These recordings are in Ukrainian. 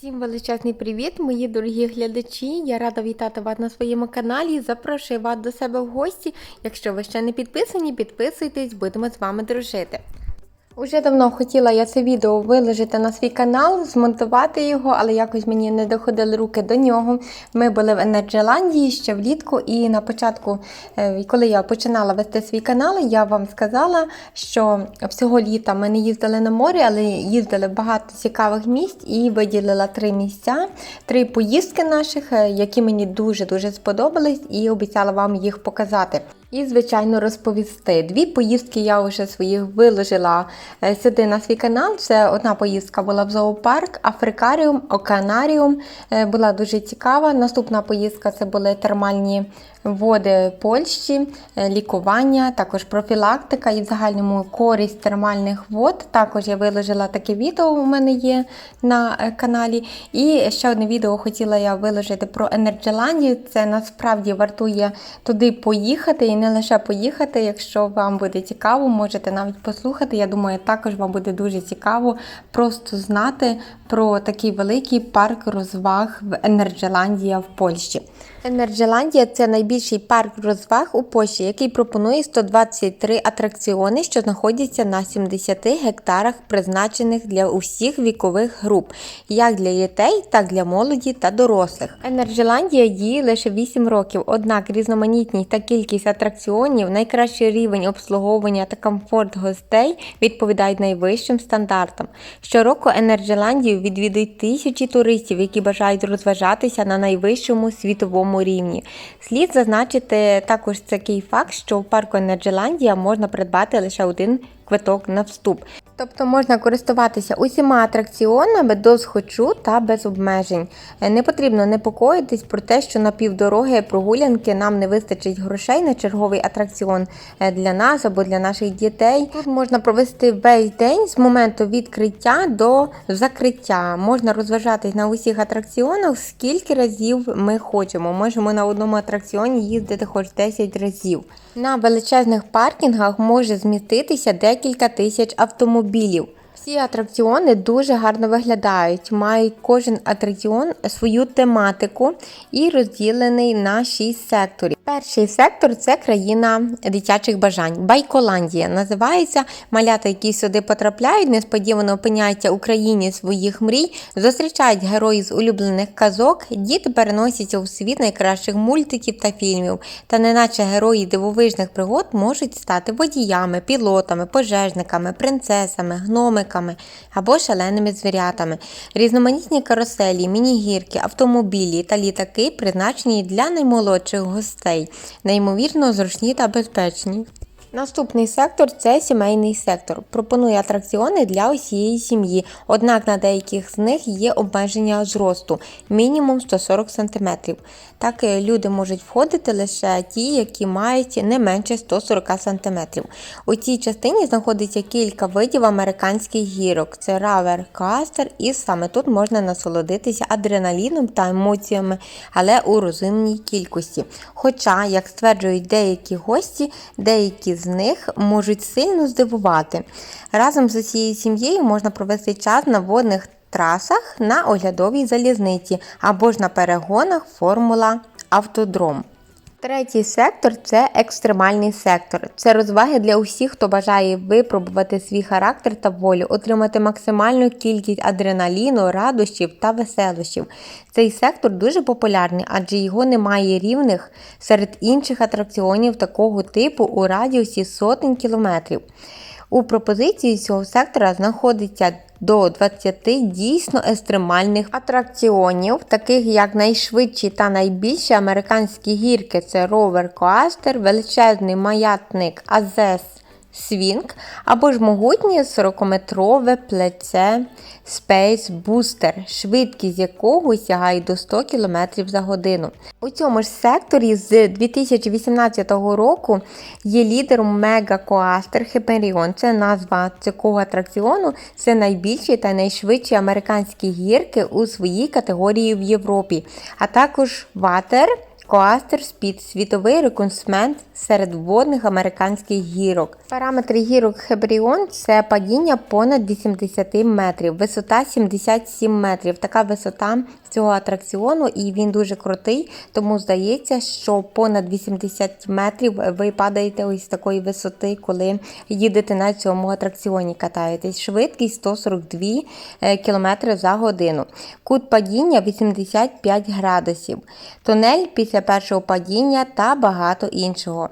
Всім величезний привіт, мої дорогі глядачі. Я рада вітати вас на своєму каналі. Запрошую вас до себе в гості. Якщо ви ще не підписані, підписуйтесь, будемо з вами дружити. Уже давно хотіла я це відео виложити на свій канал, змонтувати його, але якось мені не доходили руки до нього. Ми були в Енерджеландії ще влітку, і на початку, е, коли я починала вести свій канал, я вам сказала, що всього літа ми не їздили на море, але їздили в багато цікавих місць і виділила три місця, три поїздки наших, е, які мені дуже-дуже сподобались, і обіцяла вам їх показати. І, звичайно, розповісти. Дві поїздки я вже своїх виложила е, сюди на свій канал. Це одна поїздка була в зоопарк, Африкаріум, Океанаріум. Е, Була дуже цікава. Наступна поїздка це були термальні води Польщі, е, лікування, також профілактика і в загальному користь термальних вод. Також я виложила таке відео у мене є на каналі. І ще одне відео хотіла я виложити про Енерджеландію. Це насправді вартує туди поїхати не лише поїхати. Якщо вам буде цікаво, можете навіть послухати. Я думаю, також вам буде дуже цікаво просто знати про такий великий парк розваг в Енерджеландія в Польщі. Енерджеландія це найбільший парк розваг у Польщі, який пропонує 123 атракціони, що знаходяться на 70 гектарах, призначених для усіх вікових груп, як для дітей, так для молоді та дорослих. Енерджеландія діє лише 8 років, однак різноманітність та кількість атракціонів, найкращий рівень обслуговування та комфорт гостей відповідають найвищим стандартам. Щороку Енерджеландію відвідують тисячі туристів, які бажають розважатися на найвищому світовому рівні. Слід зазначити також такий факт, що в парку Енерджеландія можна придбати лише один квиток на вступ. Тобто можна користуватися усіма атракціонами до схочу та без обмежень. Е, Не потрібно непокоїтись про те, що на півдороги прогулянки нам не вистачить грошей на черговий атракціон е, для нас або для наших дітей. Тут можна провести весь день з моменту відкриття до закриття. Можна розважатись на усіх атракціонах, скільки разів ми хочемо. Можемо на одному атракціоні їздити хоч 10 разів. На величезних паркінгах може зміститися декілька тисяч автомобілів. Всі атракціони дуже гарно виглядають, мають кожен атракціон свою тематику і розділений на 6 секторів. Перший сектор це країна дитячих бажань. Байколандія називається. Малята, які сюди потрапляють, несподівано опиняються у країні своїх мрій, зустрічають героїв з улюблених казок, діти переносяться у світ найкращих мультиків та фільмів. Та неначе герої дивовижних пригод можуть стати водіями, пілотами, пожежниками, принцесами, гномиками або шаленими звірятами. Різноманітні каруселі, мінігірки, автомобілі та літаки призначені для наймолодших гостей, неймовірно зручні та безпечні. Наступний сектор це сімейний сектор. Пропонує атракціони для усієї сім'ї, однак на деяких з них є обмеження зросту мінімум 140 см. Так е, люди можуть входити лише ті, які мають не менше 140 см. У цій частині знаходиться кілька видів американських гірок: це равер, кастер, і саме тут можна насолодитися адреналіном та емоціями, але у розумній кількості. Хоча, як стверджують деякі гості, деякі з них можуть сильно здивувати. Разом з усією сім'єю можна провести час на водних трасах на оглядовій залізниці або ж на перегонах Формула Автодром. Третій сектор це екстремальний сектор. Це розваги для усіх, хто бажає випробувати свій характер та волю, отримати максимальну кількість адреналіну, радощів та веселощів. Цей сектор дуже популярний, адже його немає рівних серед інших атракціонів такого типу у радіусі сотень кілометрів. У пропозиції цього сектора знаходиться до 20 дійсно екстремальних атракціонів, таких як найшвидші та найбільші американські гірки. Це ровер коастер, величезний маятник Азес Свінг або ж могутнє 40-метрове плече Space Booster, швидкість якого сягає до 100 км за годину. У цьому ж секторі з 2018 року є лідером Mega Coaster Hyperion. Це назва цього атракціону. Це найбільші та найшвидші американські гірки у своїй категорії в Європі, а також Water Coaster спід – світовий реконсмент серед водних американських гірок. Параметри гірок Хебріон – це падіння понад 80 метрів, висота 77 метрів. Така висота цього атракціону, і він дуже крутий, тому здається, що понад 80 метрів ви падаєте ось з такої висоти, коли їдете на цьому атракціоні, катаєтесь. Швидкість 142 км за годину. Кут падіння 85 градусів. Тунель після першого падіння та багато іншого.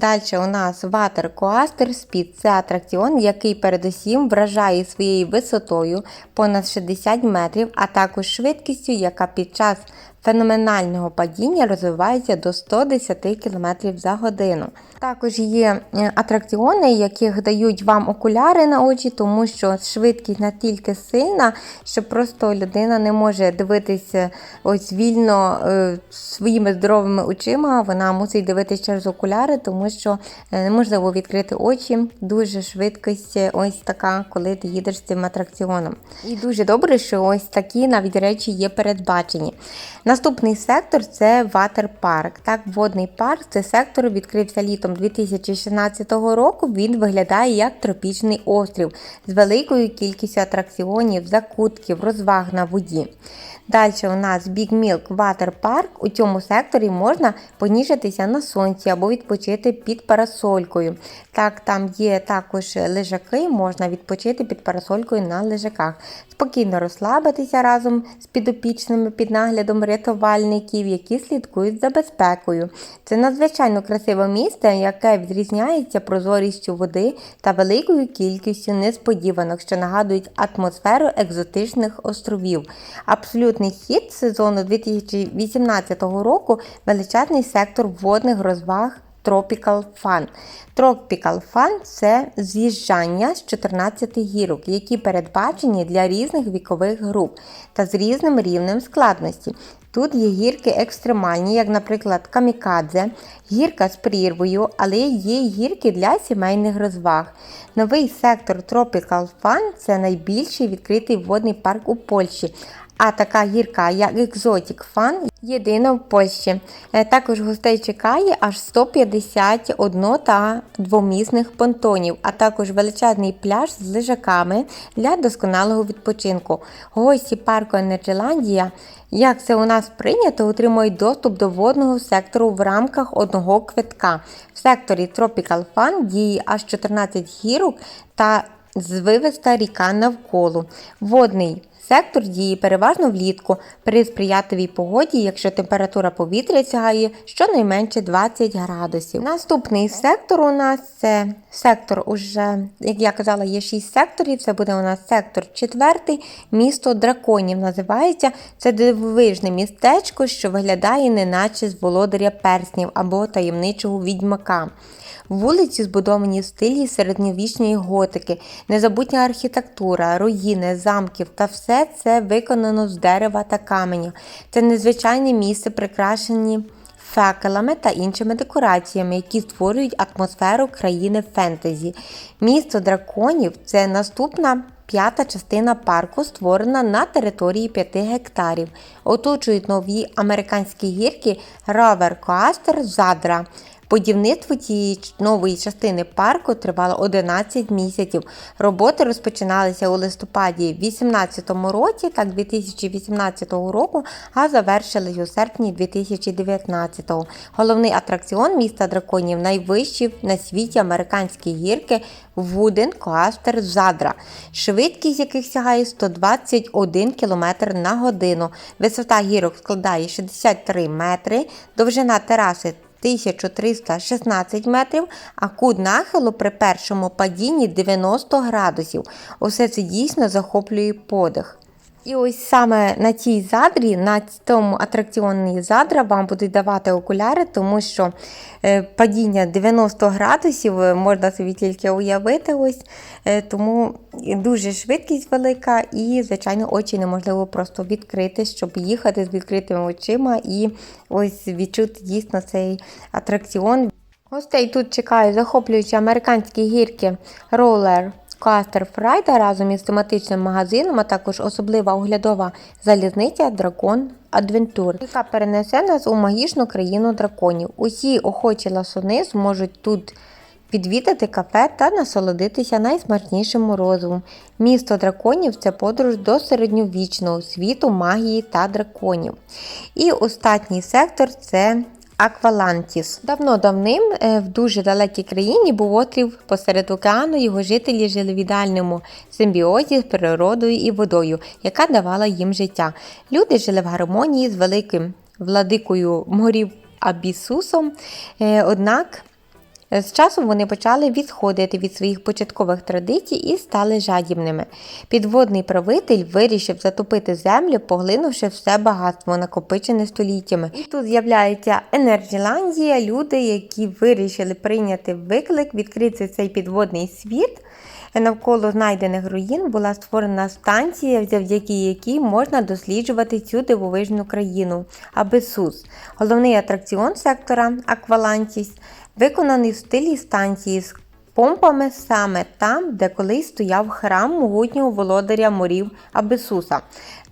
Далі у нас Water Coaster Speed – це атракціон, який передусім вражає своєю висотою понад 60 метрів, а також швидкістю, яка під час феноменального падіння розвивається до 110 км за годину. Також є е, атракціони, яких дають вам окуляри на очі, тому що швидкість настільки сильна, що просто людина не може дивитися ось вільно е, своїми здоровими очима. Вона мусить дивитися через окуляри, тому що е, неможливо відкрити очі. Дуже швидкість е, ось така, коли ти їдеш з цим атракціоном. І дуже добре, що ось такі навіть речі є передбачені. Наступний сектор це ватер-парк. Так, водний парк це сектор відкрився літом 2016 року. Він виглядає як тропічний острів з великою кількістю атракціонів, закутків, розваг на воді. Далі у нас Big Milk Water Park. У цьому секторі можна поніжитися на сонці або відпочити під парасолькою. Так, там є також лежаки, можна відпочити під парасолькою на лежаках. Спокійно розслабитися разом з підопічними під наглядом рятувальників, які слідкують за безпекою. Це надзвичайно красиве місце, яке відрізняється прозорістю води та великою кількістю несподіванок, що нагадують атмосферу екзотичних островів. Абсолютний хід сезону 2018 року величезний сектор водних розваг. Tropical Fun. Tropical Fun – це з'їжджання з 14 гірок, які передбачені для різних вікових груп та з різним рівнем складності. Тут є гірки екстремальні, як, наприклад, камікадзе, гірка з прірвою, але є гірки для сімейних розваг. Новий сектор Tropical Fun – це найбільший відкритий водний парк у Польщі. А така гірка, як Exotic Fun, єдина в Польщі. Е, Також гостей чекає аж 151 та двомісних понтонів, а також величезний пляж з лежаками для досконалого відпочинку. Гості парку Енерджеландія, як це у нас прийнято, отримують доступ до водного сектору в рамках одного квитка. В секторі Tropical Fun діє аж 14 гірок та звивиста ріка навколо. Водний Сектор діє переважно влітку при сприятливій погоді, якщо температура повітря сягає щонайменше 20 градусів. Наступний сектор у нас це сектор, уже, як я казала, є 6 секторів. Це буде у нас сектор четвертий, місто драконів називається. Це дивовижне містечко, що виглядає неначе з володаря перснів або таємничого відьмака. Вулиці збудовані в стилі середньовічної готики, незабутня архітектура, руїни, замків та все це виконано з дерева та каменю. Це незвичайне місце, прикрашені факелами та іншими декораціями, які створюють атмосферу країни фентезі. Місто драконів це наступна. П'ята частина парку створена на території 5 гектарів. Оточують нові американські гірки Ровер Коастер Задра. Будівництво цієї нової частини парку тривало 11 місяців. Роботи розпочиналися у листопаді 2018 році, так 2018 року, а завершились у серпні 2019. Головний атракціон міста драконів найвищий на світі американські гірки Вуден Коастер Задра, швидкість яких сягає 121 км на годину. Висота гірок складає 63 метри, довжина тераси 1316 метрів, а кут нахилу при першому падінні 90 градусів. Усе це дійсно захоплює подих. І ось саме на цій задрі, на тому атракціоні задра вам будуть давати окуляри, тому що е, падіння 90 градусів е, можна собі тільки уявити. ось, е, Тому дуже швидкість велика і, звичайно, очі неможливо просто відкрити, щоб їхати з відкритими очима і ось відчути дійсно цей атракціон. Гостей тут чекають захоплюючі американські гірки Roller Кастер Фрайда разом із тематичним магазином, а також особлива оглядова залізниця Дракон Адвентур, яка перенесе нас у магічну країну драконів. Усі охочі ласуни зможуть тут відвідати кафе та насолодитися найсмачнішим морозивом. Місто драконів це подорож до середньовічного світу магії та драконів. І останній сектор це Аквалантіс. Давно-давним е, в дуже далекій країні був острів посеред океану. Його жителі жили в ідеальному симбіозі з природою і водою, яка давала їм життя. Люди жили в гармонії з великим владикою морів Абісусом. Е, Однак з часом вони почали відходити від своїх початкових традицій і стали жадібними. Підводний правитель вирішив затопити землю, поглинувши все багатство, накопичене століттями. І тут з'являється Енерджіландія, люди, які вирішили прийняти виклик, відкрити цей підводний світ. Навколо знайдених руїн була створена станція, завдяки якій можна досліджувати цю дивовижну країну Абесус. Головний атракціон сектора Аквалантіс виконаний в стилі станції з помпами саме там, де колись стояв храм могутнього володаря морів Абесуса.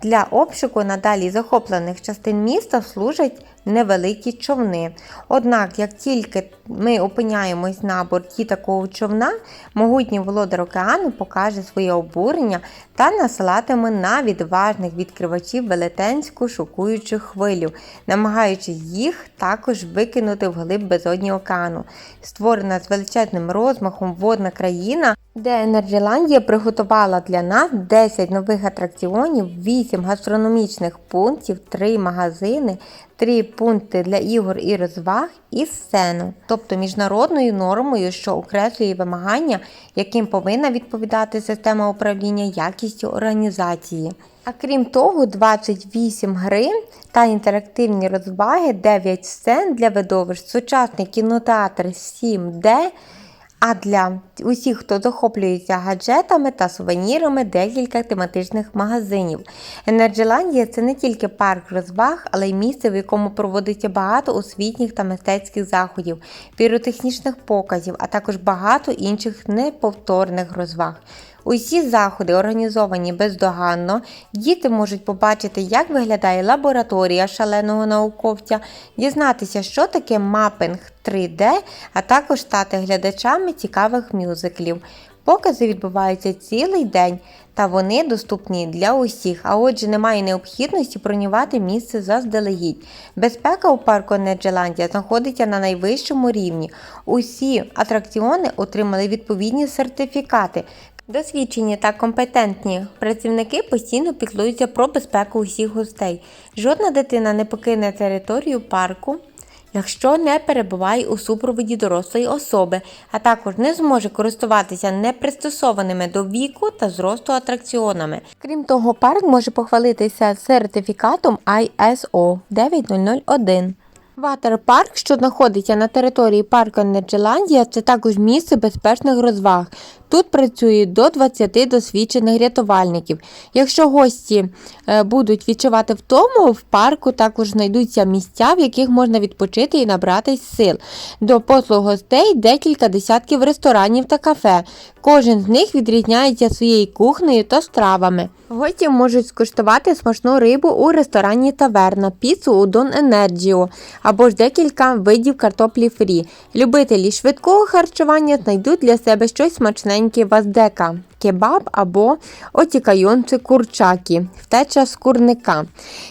Для обшуку надалі захоплених частин міста служать невеликі човни. Однак, як тільки ми опиняємось на борті такого човна, могутній володар океану покаже своє обурення та насилатиме на відважних відкривачів велетенську шокуючу хвилю, намагаючись їх також викинути в глиб безодні океану. Створена з величезним розмахом водна країна, де Енерджеландія приготувала для нас 10 нових атракціонів, 8 гастрономічних пунктів, 3 магазини, 3 пункти для ігор і розваг і сцену, тобто міжнародною нормою, що окреслює вимагання, яким повинна відповідати система управління якістю організації. А крім того, 28 гри та інтерактивні розваги, 9 сцен для видовищ, сучасний кінотеатр 7D. А для усіх, хто захоплюється гаджетами та сувенірами, декілька тематичних магазинів. Енерджеландія це не тільки парк розваг, але й місце, в якому проводиться багато освітніх та мистецьких заходів, піротехнічних показів, а також багато інших неповторних розваг. Усі заходи організовані бездоганно. Діти можуть побачити, як виглядає лабораторія шаленого науковця, дізнатися, що таке мапинг 3D, а також стати глядачами цікавих мюзиклів. Покази відбуваються цілий день, та вони доступні для усіх, а отже, немає необхідності бронювати місце заздалегідь. Безпека у парку Неджеландія знаходиться на найвищому рівні. Усі атракціони отримали відповідні сертифікати. Досвідчені та компетентні працівники постійно піклуються про безпеку усіх гостей. Жодна дитина не покине територію парку, якщо не перебуває у супроводі дорослої особи, а також не зможе користуватися непристосованими до віку та зросту атракціонами. Крім того, парк може похвалитися сертифікатом ISO 9001. Ватерпарк, що знаходиться на території парку Неджеландія, це також місце безпечних розваг. Тут працює до 20 досвідчених рятувальників. Якщо гості е, будуть відчувати втому, в парку також знайдуться місця, в яких можна відпочити і набратись сил. До послуг гостей декілька десятків ресторанів та кафе. Кожен з них відрізняється своєю кухнею та стравами. Гості можуть скуштувати смачну рибу у ресторані Таверна, піцу у Дон Енерджіо або ж декілька видів картоплі фрі. Любителі швидкого харчування знайдуть для себе щось смачненьке в Аздека. Кебаб або отікайонці курчакі, втеча з курника.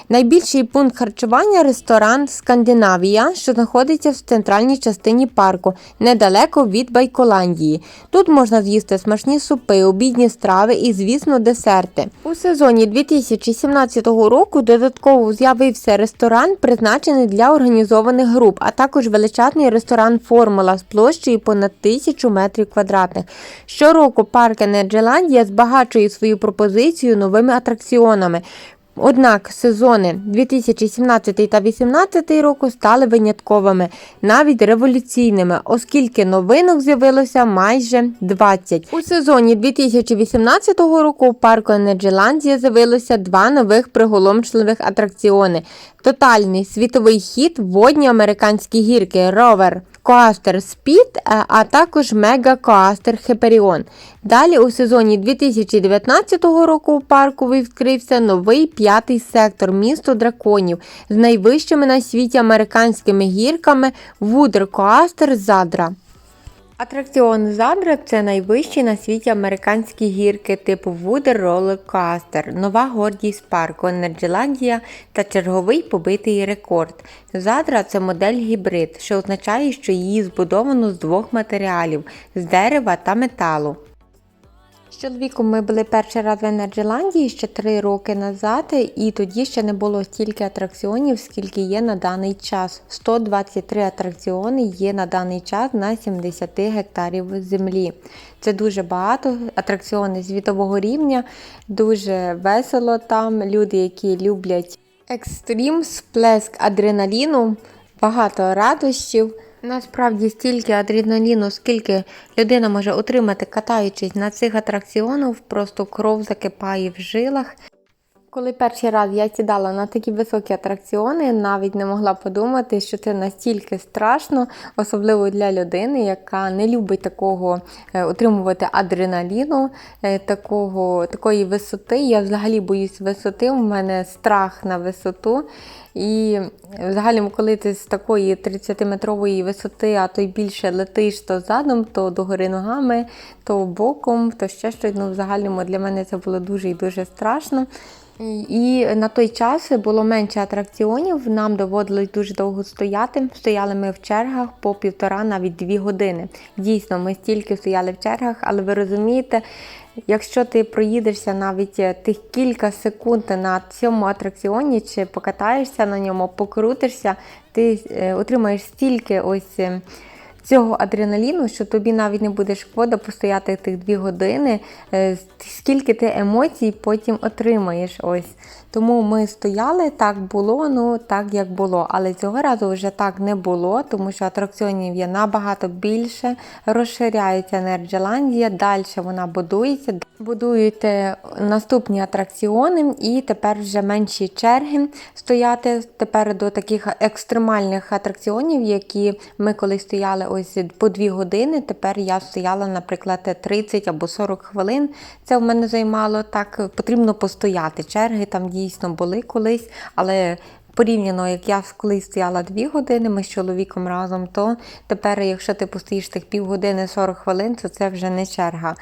Найбільший пункт харчування ресторан Скандинавія, що знаходиться в центральній частині парку, недалеко від Байколандії. Тут можна з'їсти смачні супи, обідні страви і, звісно, десерти. У сезоні 2017 року додатково з'явився ресторан, призначений для організованих груп, а також величезний ресторан Формула з площею понад тисячу метрів квадратних. Щороку парк Енерджеландія збагачує свою пропозицію новими атракціонами. Однак сезони 2017 та 2018 року стали винятковими, навіть революційними, оскільки новинок з'явилося майже 20. У сезоні 2018 року у парку Енерджеландія з'явилося два нових приголомшливих атракціони. Тотальний світовий хід водні американські гірки Ровер Коастер Спід, е, а також Мега Коастер Хеперіон. Далі у сезоні 2019 року у парку відкрився новий п'ятий сектор місто драконів з найвищими на світі американськими гірками Вудер Коастер Задра. Атракціон Задра це найвищі на світі американські гірки типу Вудер Coaster, нова гордість парку Енерджеландія та черговий побитий рекорд. Задра це модель гібрид, що означає, що її збудовано з двох матеріалів з дерева та металу. Чоловіком ми були перший раз в Енерджеландії ще три роки назад, і тоді ще не було стільки атракціонів, скільки є на даний час. 123 атракціони є на даний час на 70 гектарів землі. Це дуже багато. Атракціони світового рівня, дуже весело там. Люди, які люблять екстрім, сплеск адреналіну, багато радощів. Насправді стільки адреналіну, скільки людина може отримати, катаючись на цих атракціонах, просто кров закипає в жилах. Коли перший раз я сідала на такі високі атракціони, навіть не могла подумати, що це настільки страшно, особливо для людини, яка не любить такого е, отримувати адреналіну, е, такого, такої висоти. Я взагалі боюсь висоти, у мене страх на висоту. І взагалі, коли ти з такої 30-метрової висоти, а то й більше летиш то задом, то догори ногами, то боком, то ще щось. Ну, взагалі для мене це було дуже і дуже страшно. І на той час було менше атракціонів, нам доводилось дуже довго стояти. Стояли ми в чергах по півтора, навіть дві години. Дійсно, ми стільки стояли в чергах, але ви розумієте, якщо ти проїдешся навіть тих кілька секунд на цьому атракціоні, чи покатаєшся на ньому, покрутишся, ти е, отримаєш стільки ось. Цього адреналіну, що тобі навіть не буде шкода постояти тих дві години, е, скільки ти емоцій потім отримаєш. ось. Тому ми стояли, так було, ну так як було. Але цього разу вже так не було, тому що атракціонів є набагато більше, розширяється Енерджеландія, далі вона будується. Будують наступні атракціони, і тепер вже менші черги стояти тепер до таких екстремальних атракціонів, які ми коли стояли ось по 2 години. Тепер я стояла, наприклад, 30 або 40 хвилин. Це в мене займало так, потрібно постояти. Черги там дійсно були колись, але. Порівняно, як я колись стояла 2 години, ми з чоловіком разом, то тепер, якщо ти постоїш тих півгодини 40 хвилин, то це вже не черга.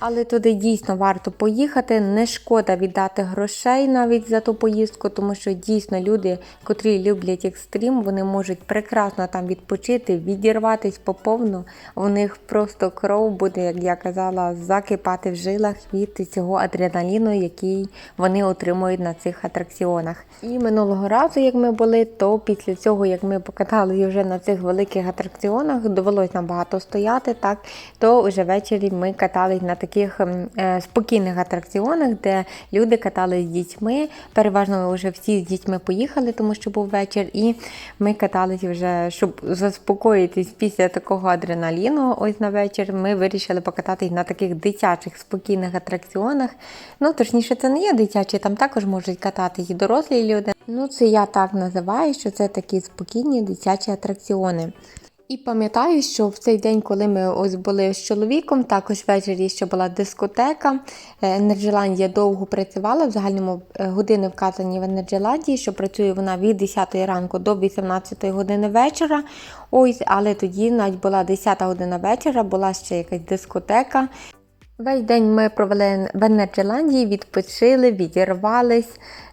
Але туди дійсно варто поїхати. Не шкода віддати грошей навіть за ту поїздку, тому що дійсно люди, котрі люблять екстрім, вони можуть прекрасно там відпочити, відірватись поповну. У них просто кров буде, як я казала, закипати в жилах від цього адреналіну, який вони отримують на цих атракціонах. І минулого разу, як ми були, то після цього, як ми покатали вже на цих великих атракціонах, довелось нам багато стояти, так то вже ввечері ми катались на таких ем, е, спокійних атракціонах, де люди катались з дітьми. Переважно вже всі з дітьми поїхали, тому що був вечір, і ми катались вже, щоб заспокоїтись після такого адреналіну. Ось на вечір ми вирішили покататись на таких дитячих спокійних атракціонах. Ну, точніше, це не є дитячі, там також можуть кататись і дорослі люди. Ну, це я так називаю, що це такі спокійні дитячі атракціони. І пам'ятаю, що в цей день, коли ми ось були з чоловіком, також ввечері ще була дискотека. Е, Енерджеландія довго працювала. В загальному е, години вказані в Енерджеландії, що працює вона від 10 ранку до 18 години вечора. Ось, але тоді навіть була 10 година вечора, була ще якась дискотека. Весь день ми провели в Енерджеландії, відпочили, відірвались,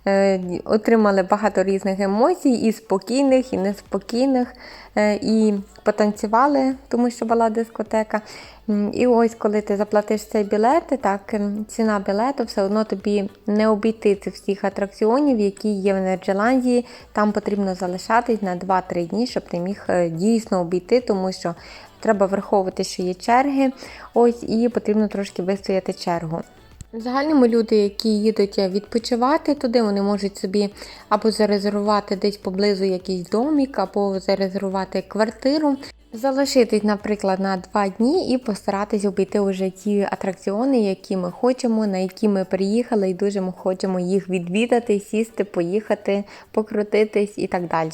е, отримали багато різних емоцій, і спокійних, і неспокійних, е, і потанцювали, тому що була дискотека. І ось, коли ти заплатиш цей білет, так ем, ціна білету все одно тобі не обійти цих всіх атракціонів, які є в Енерджеландії. Там потрібно залишатись на 2-3 дні, щоб ти міг е, дійсно обійти, тому що треба враховувати, що є черги. Ось і потрібно трошки вистояти чергу. В загальному люди, які їдуть відпочивати туди, вони можуть собі або зарезервувати десь поблизу якийсь домік, або зарезервувати квартиру. Залишитись, наприклад, на два дні і постаратись обійти вже ті атракціони, які ми хочемо, на які ми приїхали, і дуже ми хочемо їх відвідати, сісти, поїхати, покрутитись і так далі.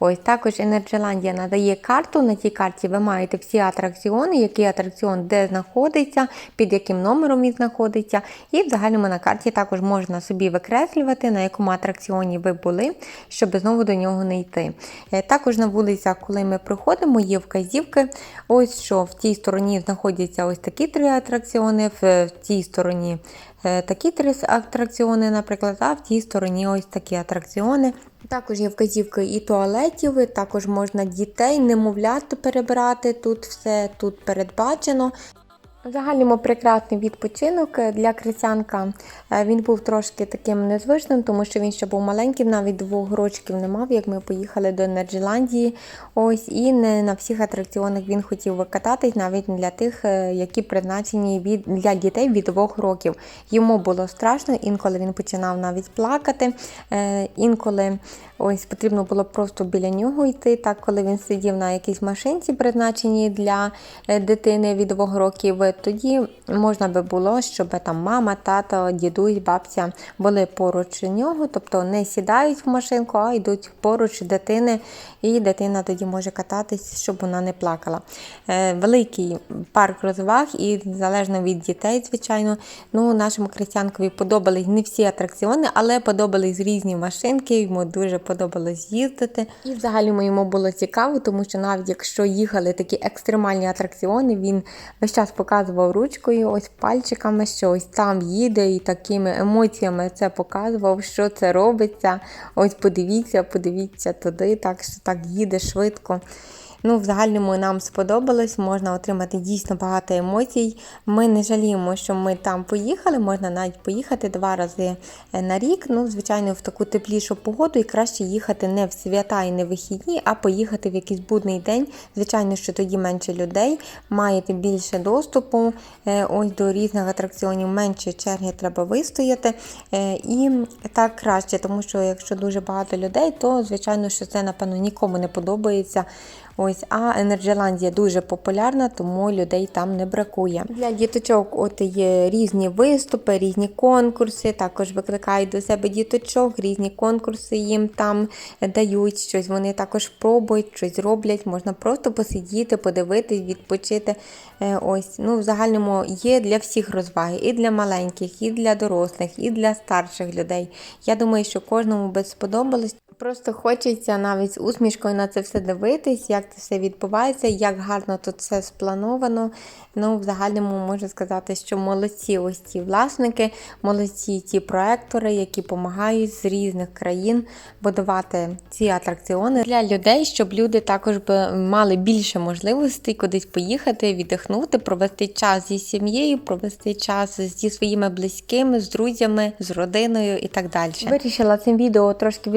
Ось також Енерджеландія надає карту. На тій карті ви маєте всі атракціони, який атракціон де знаходиться, під яким номером він знаходиться. І в загальному на карті також можна собі викреслювати, на якому атракціоні ви були, щоб знову до нього не йти. Е, Також на вулицях, коли ми проходимо, є вказівки. Ось що в тій стороні знаходяться ось такі три атракціони, в тій стороні е, такі три атракціони, наприклад, а в тій стороні ось такі атракціони. Також є вказівки і туалетів, також можна дітей, немовлят перебирати. Тут все тут передбачено. Загальному прекрасний відпочинок для крисянка. Е, Він був трошки таким незвичним, тому що він ще був маленький, навіть двох рочків не мав, як ми поїхали до Неджеландії. Ось і не на всіх атракціонах він хотів викататись, навіть для тих, е, які призначені від для дітей від двох років. Йому було страшно, інколи він починав навіть плакати. Е, Інколи ось потрібно було просто біля нього йти. Так, коли він сидів на якійсь машинці, призначеній для е, дитини від двох років, тоді можна би було, щоб там мама, тато, дідусь, бабця були поруч нього, тобто не сідають в машинку, а йдуть поруч дитини, і дитина тоді може кататись, щоб вона не плакала. Е, Великий парк розваг, і залежно від дітей, звичайно, ну нашому крестянкові подобались не всі атракціони, але подобались різні машинки. Йому дуже подобалось їздити. І взагалі йому було цікаво, тому що навіть якщо їхали такі екстремальні атракціони, він весь час показував ручкою, ось пальчиками, що ось там їде, і такими емоціями це показував, що це робиться. Ось подивіться, подивіться туди, так що так їде швидко. Ну, в загальному нам сподобалось, можна отримати дійсно багато емоцій. Ми не жаліємо, що ми там поїхали, можна навіть поїхати два рази е, на рік. Ну, звичайно, в таку теплішу погоду і краще їхати не в свята і не в вихідні, а поїхати в якийсь будний день. Звичайно, що тоді менше людей, маєте більше доступу е, ось до різних атракціонів, менше черги треба вистояти. Е, І так краще, тому що якщо дуже багато людей, то звичайно, що це напевно нікому не подобається. Ось, а Енерджеландія дуже популярна, тому людей там не бракує. Для діточок от є різні виступи, різні конкурси. Також викликають до себе діточок, різні конкурси їм там дають щось. Вони також пробують, щось роблять. Можна просто посидіти, подивитись, відпочити. Е, Ось, ну в загальному є для всіх розваги, і для маленьких, і для дорослих, і для старших людей. Я думаю, що кожному би сподобалось. Просто хочеться навіть з усмішкою на це все дивитись, як це все відбувається, як гарно тут все сплановано. Ну, в загальному можу сказати, що молодці ось ці власники, молодці ті проектори, які допомагають з різних країн будувати ці атракціони для людей, щоб люди також мали більше можливостей кудись поїхати, віддихнути, провести час зі сім'єю, провести час зі своїми близькими, з друзями, з родиною і так далі. Вирішила цим відео трошки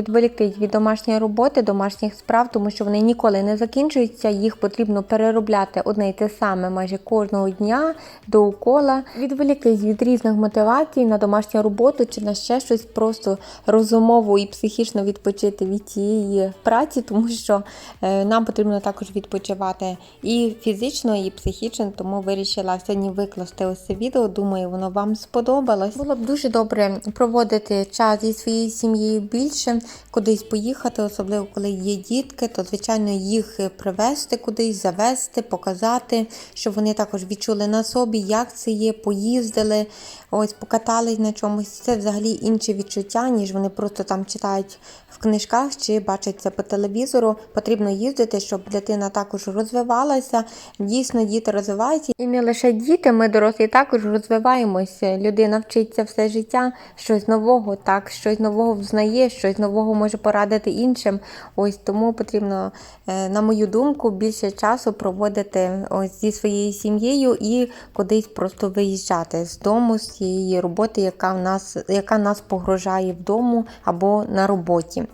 відволіктись від домашньої роботи, домашніх справ, тому що вони ніколи не закінчуються. Їх потрібно переробляти одне й те саме майже кожного дня до укола. Відволіктись від різних мотивацій на домашню роботу чи на ще щось просто розумово і психічно відпочити від цієї праці, тому що е, нам потрібно також відпочивати і фізично, і психічно. Тому вирішила сьогодні викласти ось це відео. Думаю, воно вам сподобалось. Було б дуже добре проводити час зі своєю сім'єю більше, кудись поїхати, особливо коли є дітки, то звичайно їх привезти кудись, завести, показати, щоб вони також відчули на собі, як це є, поїздили, ось покатались на чомусь. Це взагалі інше відчуття, ніж вони просто там читають в книжках чи бачать це по телевізору. Потрібно їздити, щоб дитина також розвивалася. Дійсно, діти розвиваються. І не лише діти, ми дорослі також розвиваємося. Людина вчиться все життя, щось нового, так, щось нового взнає, щось нового може порадити іншим. Ось тому потрібно, е, на мою думку, більше часу проводити ось зі своєю сім'єю і кудись просто виїжджати з дому, з цієї роботи, яка в нас, яка нас погрожає вдому або на роботі.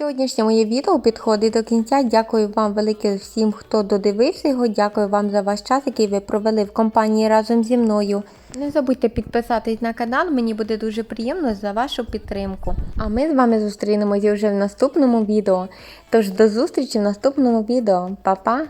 Сьогоднішнє моє відео підходить до кінця. Дякую вам велике всім, хто додивився його. Дякую вам за ваш час, який ви провели в компанії разом зі мною. Не забудьте підписатись на канал, мені буде дуже приємно за вашу підтримку. А ми з вами зустрінемося вже в наступному відео. Тож до зустрічі в наступному відео. Па-па!